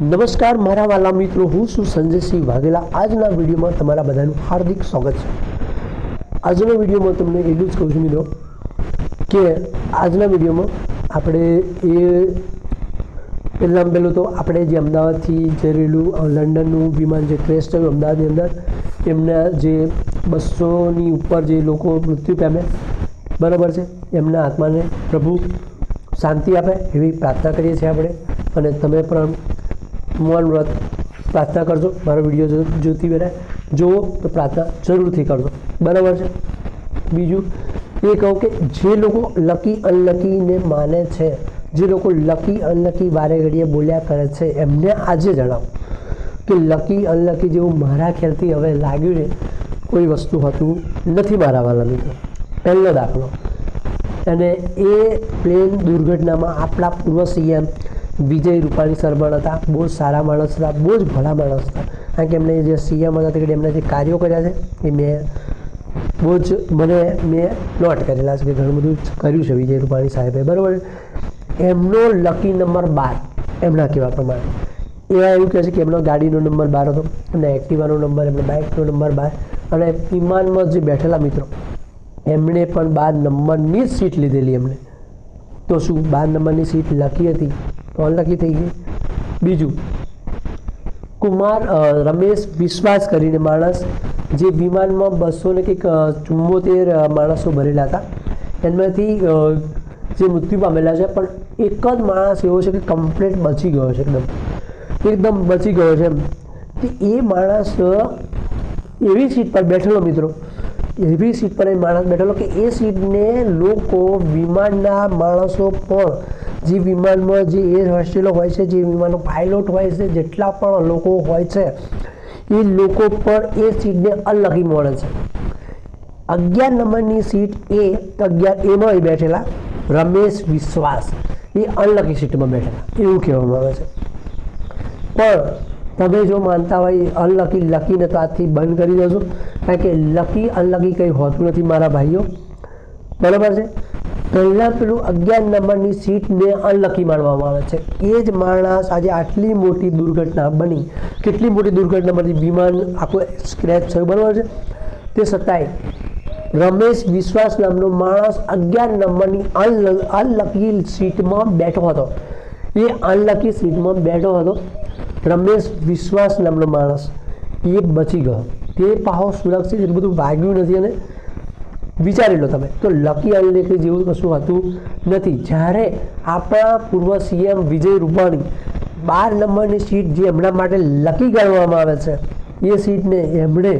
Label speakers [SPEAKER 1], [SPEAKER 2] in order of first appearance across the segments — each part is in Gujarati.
[SPEAKER 1] નમસ્કાર, મારા વાલા મિત્રો, હું છું સંજયસિંહ વાઘેલા. આજના વિડીયોમાં તમારા બધાનું હાર્દિક સ્વાગત છે. આજના વિડીયોમાં તમને એટલું જ કહું છું મિત્રો કે આજના વિડીયોમાં આપણે એ પહેલાં પહેલું તો આપણે જે અમદાવાદથી જે રહેલું લંડનનું વિમાન જે ક્રેશ થયું અમદાવાદની અંદર, એમના જે બસોની ઉપર જે લોકો મૃત્યુ પામ્યા, બરાબર છે? એમના આત્માને પ્રભુ શાંતિ આપે એવી પ્રાર્થના કરીએ છીએ આપણે. અને તમે પણ મૌન વ્રત પ્રાર્થના કરજો. મારો વીડિયો જોતી વેળાએ જુઓ તો પ્રાર્થના જરૂરથી કરજો. બરાબર છે? બીજું એ કહું કે જે લોકો લકી અનલકીને માને છે, જે લોકો લકી અનલકી વારે ઘડીએ બોલ્યા કરે છે, એમને આજે જણાવો કે લકી અનલકી જેવું મારા ખ્યાલથી હવે લાગ્યું છે, કોઈ વસ્તુ હતું નથી મારા વાલા મિત્રો પહેલો દાખલો. અને એ પ્લેન દુર્ઘટનામાં આપણા પૂર્વ સીએમ વિજય રૂપાણી સર પણ હતા. બહુ જ સારા માણસ હતા. બહુ જ ભલા માણસ હતા. કારણ કે એમને જે સીએમ હતા તે એમના જે કાર્યો કર્યા છે, એ મેં બહુ જ મને મેં નોટ કરેલા છે કે ઘણું બધું કર્યું છે વિજય રૂપાણી સાહેબે. બરાબર? એમનો લકી નંબર બાર, એમના કહેવા પ્રમાણે. એવા એવું કહે છે કે એમનો ગાડીનો નંબર બાર હતો અને એક્ટિવાનો નંબર એમનો બાઇકનો નંબર બાર. અને વિમાનમાં જે બેઠેલા મિત્રો, એમણે પણ બાર નંબરની જ સીટ લીધેલી એમણે તો શું? બાર નંબરની સીટ લકી હતી. તો અનલકી થઈ ગઈ. બીજું, કુમાર રમેશ વિશ્વાસ કરીને માણસ જે વિમાનમાં બસો ને કંઈક ચુમ્મોતેર માણસો ભરેલા હતા. એમાંથી જે મૃત્યુ પામેલા છે, પણ એક જ માણસ એવો છે કે કમ્પ્લેટ બચી ગયો છે એકદમ. એકદમ બચી ગયો છે એમ. કે એ માણસ એવી સીટ પર બેઠેલો મિત્રો, એવી સીટ પર એ માણસ બેઠેલો કે એ સીટને લોકો વિમાનના માણસો પણ જે વિમાનમાં જે એર હોસ્ટેલો હોય છે, જે વિમાનનો પાયલોટ હોય છે, જેટલા પણ લોકો હોય છે, એ લોકો પણ એ સીટને અલગી મળે છે. અગિયાર નંબરની સીટ એ અગિયાર એમાં બેઠેલા રમેશ વિશ્વાસ, એ અનલકી સીટમાં બેઠેલા, એવું કહેવામાં આવે છે. પણ તમે જો માનતા હોય અનલકી લકીને તો આજથી બંધ કરી દેજો, કારણ કે લકી અનલકી કંઈ હોતું નથી મારા ભાઈઓ. બરાબર છે? પહેલાં પેલું અગિયાર નંબરની સીટને અનલકી માનવામાં આવે છે. એ જ માણસ આજે આટલી મોટી દુર્ઘટના બની. કેટલી મોટી દુર્ઘટના બની? વિમાન આખું સ્ક્રેચ થયું, બરાબર છે? તે છતાંય રમેશ વિશ્વાસ નામનો માણસ અગિયાર નંબરની અનલ, અનલકી સીટમાં બેઠો હતો. એ અનલકી સીટમાં બેઠો હતો રમેશ વિશ્વાસ નામનો માણસ. એ બચી ગયો. તે પાહો સુરક્ષિત એટલું બધું વાગ્યું નથી અને વિચારી લો તમે. તો લકી અનલકી જેવું કશું હતું નથી. જ્યારે આપણા પૂર્વ સીએમ વિજય રૂપાણી બાર નંબરની સીટ જે એમના માટે લકી ગણવામાં આવે છે, એ સીટને એમણે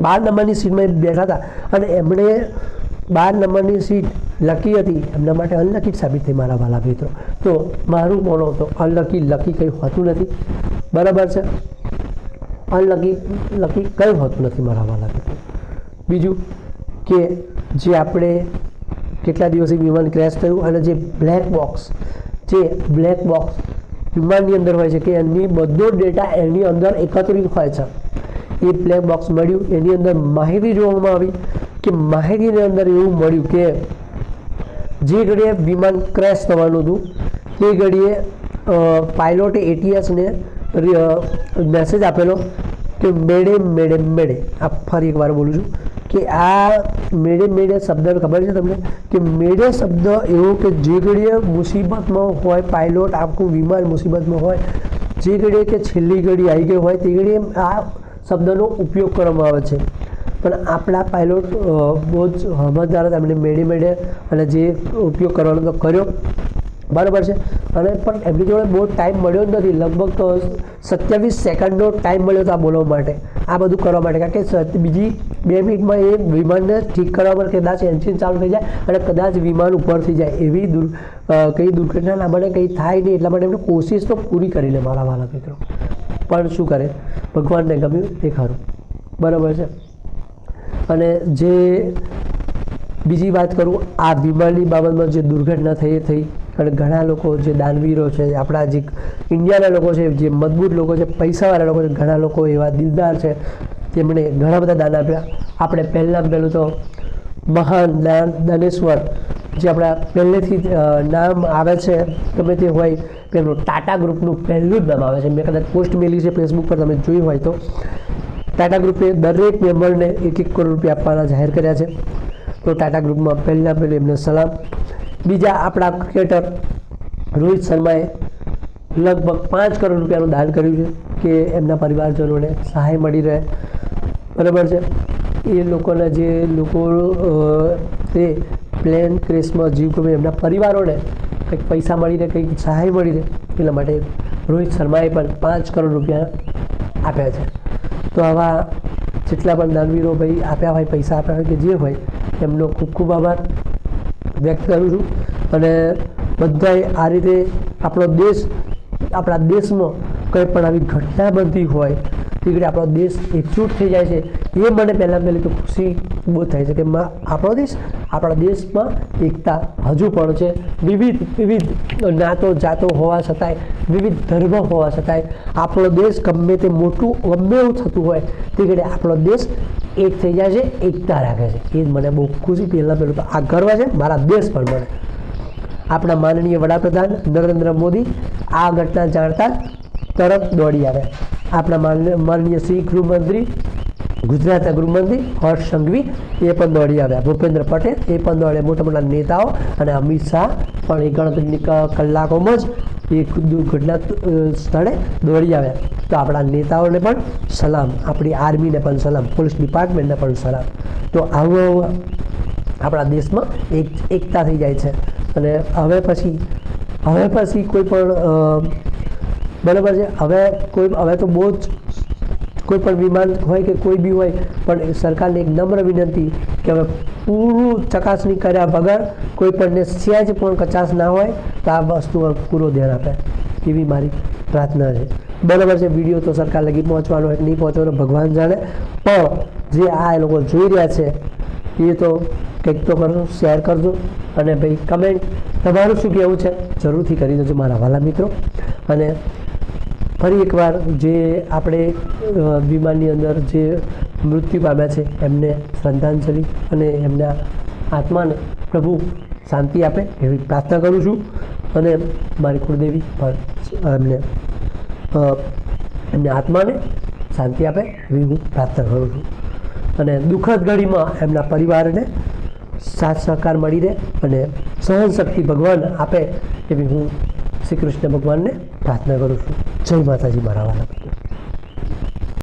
[SPEAKER 1] બાર નંબરની સીટમાં બેઠા હતા અને એમણે બાર નંબરની સીટ લકી હતી, એમના માટે અનલકી જ સાબિત થઈ મારા વાલા મિત્રો. તો મારું બોલો તો અનલકી લકી કંઈ હોતું નથી. બરાબર છે? અનલકી લકી કંઈ હોતું નથી મારા વાલા મિત્રો. બીજું? કે જે આપણે કેટલા દિવસે વિમાન ક્રેશ થયું અને જે બ્લેક બોક્સ જે બ્લેક બોક્સ વિમાનની અંદર હોય છે કે એની બધો ડેટા એની અંદર એકત્રિત હોય છે. એ બ્લેક બોક્સ મળ્યું, એની અંદર માહિતી જોવામાં આવી કે માહિતીની અંદર એવું મળ્યું કે જે ઘડીએ વિમાન ક્રેશ થવાનું હતું, તે ઘડીએ પાયલોટે એટીએસને મેસેજ આપેલો કે મેડે મેડે મેડે. આ ફરી એકવાર બોલું છું. કે આ મેડે મેળે શબ્દ ખબર છે તમને? કે મેડે શબ્દ એવો કે જે ઘડીએ મુસીબતમાં હોય પાયલોટ આખું વિમાન મુસીબતમાં હોય, જે ઘડીએ કે છેલ્લી ઘડી આવી ગઈ હોય, તે ઘડીએ આ શબ્દનો ઉપયોગ કરવામાં આવે છે. પણ આપણા પાયલોટ બહુ જ સમજદાર હતા. એમણે મેળે મેળે અને જે ઉપયોગ કરવાનો તો કર્યો. બરાબર છે? અને પણ એમની જોડે બહુ ટાઈમ મળ્યો જ નથી. લગભગ તો સત્યાવીસ સેકન્ડનો ટાઈમ મળ્યો હતો આ બોલવા માટે, આ બધું કરવા માટે. કારણ કે બીજી બે મિનિટમાં એ વિમાનને ઠીક કરવા માટે કદાચ એન્જિન ચાલુ થઈ જાય અને કદાચ વિમાન ઉપર થઈ જાય. એવી દુર કંઈ દુર્ઘટના ના બને, કંઈ થાય નહીં, એટલા માટે એમની કોશિશ તો પૂરી કરી લે મારા વાલા મિત્રો પણ શું કરે? ભગવાનને ગમ્યું તે ખરું. બરાબર છે? અને જે બીજી વાત કરું, આ વિમાનની બાબતમાં જે દુર્ઘટના થઈ થઈ અને ઘણા લોકો જે દાનવીરો છે આપણા જે ઇન્ડિયાના લોકો છે, જે મજબૂત લોકો છે, પૈસાવાળા લોકો છે, ઘણા લોકો એવા દિલદાર છે તેમણે ઘણા બધા દાન આપ્યા. આપણે પહેલાં પહેલું તો મહાન દાન દાનેશ્વર જે આપણા પહેલેથી નામ આવે છે, ગમે તે હોય તેમનું ટાટા ગ્રુપનું પહેલું જ નામ આવે છે. મેં કદાચ પોસ્ટ મેલી છે ફેસબુક પર, તમે જોયું હોય તો. ટાટા ગ્રુપે દરેક મેમ્બરને એક એક કરોડ રૂપિયા આપવાના જાહેર કર્યા છે. તો ટાટા ગ્રુપમાં પહેલાં પહેલું એમને સલામ બીજા આપણા ક્રિકેટર રોહિત શર્માએ લગભગ પાંચ કરોડ રૂપિયાનું દાન કર્યું છે કે એમના પરિવારજનોને સહાય મળી રહે. બરાબર છે? એ લોકોના જે લોકો તે પ્લેન ક્રેશમાં જીવ ગમે એમના પરિવારોને કંઈક પૈસા મળી રહે, કંઈક સહાય મળી રહે એટલા માટે રોહિત શર્માએ પણ પાંચ કરોડ રૂપિયા આપ્યા છે. તો આવા જેટલા પણ દાનવીરો ભાઈ આપ્યા હોય, પૈસા આપ્યા હોય કે જે હોય, એમનો ખૂબ ખૂબ આભાર. વ્યક્ત કરું છું. અને બધાએ આ રીતે આપણો દેશ, આપણા દેશમાં કંઈ પણ આવી ઘટના બનતી હોય, તે આપણો દેશ એકજૂટ થઈ જાય છે. એ મને પહેલાં પહેલી તો ખુશી. બહુ થાય છે કે આપણો દેશ આપણા દેશમાં એકતા હજુ પણ છે. વિવિધ વિવિધ નાતો, જાતો હોવા છતાંય, વિવિધ ધર્મ હોવા છતાંય, આપણો દેશ ગમે તે મોટું, ગમે એવું થતું હોય તે ઘડી આપણો દેશ એક થઈ જાય છે, એકતા રાખે છે. એ મને બહુ ખુશી પહેલાં પહેલું તો આ ગર્વ છે, મારા દેશ પર મને. આપણા માનનીય વડાપ્રધાન નરેન્દ્ર મોદી આ ઘટના જાણતા તરત દોડી આવે આપણા માનનીય શ્રી ગૃહમંત્રી ગુજરાતના ગૃહમંત્રી હર્ષ સંઘવી, એ પણ દોડી આવ્યા. ભૂપેન્દ્ર પટેલ, એ પણ દોડ્યા મોટા મોટા નેતાઓ અને અમિત શાહ પણ એ ગણતરીની કલાકોમાં જ એ દુર્ઘટના સ્થળે દોડી આવ્યા. તો આપણા નેતાઓને પણ સલામ. આપણી આર્મીને પણ સલામ. પોલીસ ડિપાર્ટમેન્ટને પણ સલામ. તો આવું આપણા દેશમાં એક, એકતા થઈ જાય છે. અને હવે પછી હવે પછી કોઈ પણ બરાબર છે? હવે કોઈ, હવે તો બહુ જ કોઈ પણ વિમાન હોય કે કોઈ બી હોય, પણ સરકારને એક નમ્ર વિનંતી કે હવે પૂરું ચકાસણી કર્યા વગર કોઈ પણને સહેજ પણ કચાશ ના હોય, તો આ વસ્તુ પર ધ્યાન આપે. એવી મારી પ્રાર્થના છે. બરાબર છે, વીડિયો તો સરકાર લગી પહોંચવાનો હોય નહીં પહોંચવાનો, ભગવાન જાણે. પણ જે આ લોકો જોઈ રહ્યા છે, એ તો કંઈક તો કરજો શેર કરજો. અને ભાઈ કમેન્ટ તમારું શું કહેવું છે? જરૂરથી કરી દેજો મારા વાલા મિત્રો. અને ફરી એકવાર જે આપણે વિમાનની અંદર જે મૃત્યુ પામ્યા છે, એમને શ્રદ્ધાંજલિ અને એમના આત્માને પ્રભુ શાંતિ આપે એવી પ્રાર્થના કરું છું. અને મારી કુળદેવી પણ એમને એમની આત્માને શાંતિ આપે એવી હું પ્રાર્થના કરું છું. અને દુઃખદ ઘડીમાં એમના પરિવારને સાથ સહકાર મળી રહે અને સહન શક્તિ ભગવાન આપે એવી હું શ્રી કૃષ્ણ ભગવાનને પ્રાર્થના કરું છું. જય માતાજી મારા વાલા